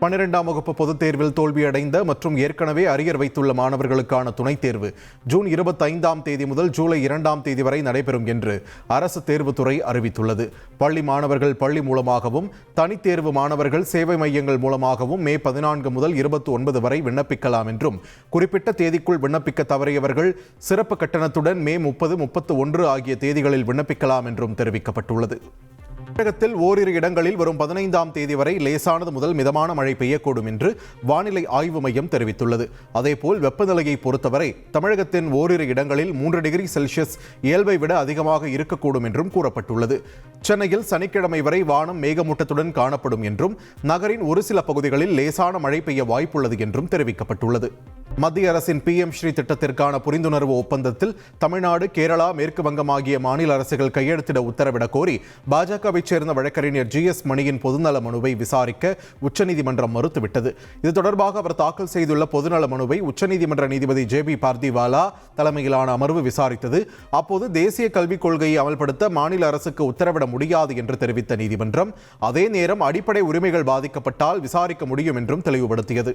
பன்னிரெண்டாம் வகுப்பு பொதுத் தேர்வில் தோல்வியடைந்த மற்றும் ஏற்கனவே அரியர் வைத்துள்ள மாணவர்களுக்கான துணைத் தேர்வு. ஜூன் இருபத்தைந்தாம் தேதி முதல் ஜூலை இரண்டாம் தேதி வரை நடைபெறும் என்று அரசு தேர்வுத்துறை அறிவித்துள்ளது. பள்ளி மாணவர்கள் பள்ளி மூலமாகவும் தனித் தேர்வு மாணவர்கள் சேவை மையங்கள் மூலமாகவும் மே பதினான்கு முதல் இருபத்தி ஒன்பது வரை விண்ணப்பிக்கலாம் என்றும் குறிப்பிட்ட தேதிக்குள் விண்ணப்பிக்க தவறியவர்கள் சிறப்பு கட்டணத்துடன் மே முப்பது முப்பத்து ஒன்று ஆகிய தேதிகளில் விண்ணப்பிக்கலாம் என்றும் தெரிவிக்கப்பட்டுள்ளது. தமிழகத்தில் ஓரிரு இடங்களில் வரும் பதினைந்தாம் தேதி வரை லேசானது முதல் மிதமான மழை பெய்யக்கூடும் என்று வானிலை ஆய்வு மையம் தெரிவித்துள்ளது. அதேபோல் வெப்பநிலையை பொறுத்தவரை தமிழகத்தின் ஓரிரு இடங்களில் மூன்று டிகிரி செல்சியஸ் இயல்பை விட அதிகமாக இருக்கக்கூடும் என்றும் கூறப்பட்டுள்ளது. சென்னையில் சனிக்கிழமை வரை வானம் மேகமூட்டத்துடன் காணப்படும் என்றும் நகரின் ஒரு சில பகுதிகளில் லேசான மழை பெய்ய வாய்ப்புள்ளது என்றும் தெரிவிக்கப்பட்டுள்ளது. மத்திய அரசின் பிஎம் ஸ்ரீ திட்டத்திற்கான புரிந்துணர்வு ஒப்பந்தத்தில் தமிழ்நாடு கேரளா மேற்கு வங்கம் ஆகிய மாநில அரசுகள் கையெழுத்திட உத்தரவிடக் கோரி பாஜகவைச் சேர்ந்த வழக்கறிஞர் ஜி எஸ் மணியின் பொதுநல மனுவை விசாரிக்க உச்சநீதிமன்றம் மறுத்துவிட்டது. இது தொடர்பாக அவர் தாக்கல் செய்துள்ள பொதுநல மனுவை உச்சநீதிமன்ற நீதிபதி ஜே பி பார்திவாலா தலைமையிலான அமர்வு விசாரித்தது. அப்போது தேசிய கல்விக் கொள்கையை அமல்படுத்த மாநில அரசுக்கு உத்தரவிட முடியாது என்று தெரிவித்த நீதிமன்றம் அதே நேரம் அடிப்படை உரிமைகள் பாதிக்கப்பட்டால் விசாரிக்க முடியும் என்றும் தெளிவுபடுத்தியது.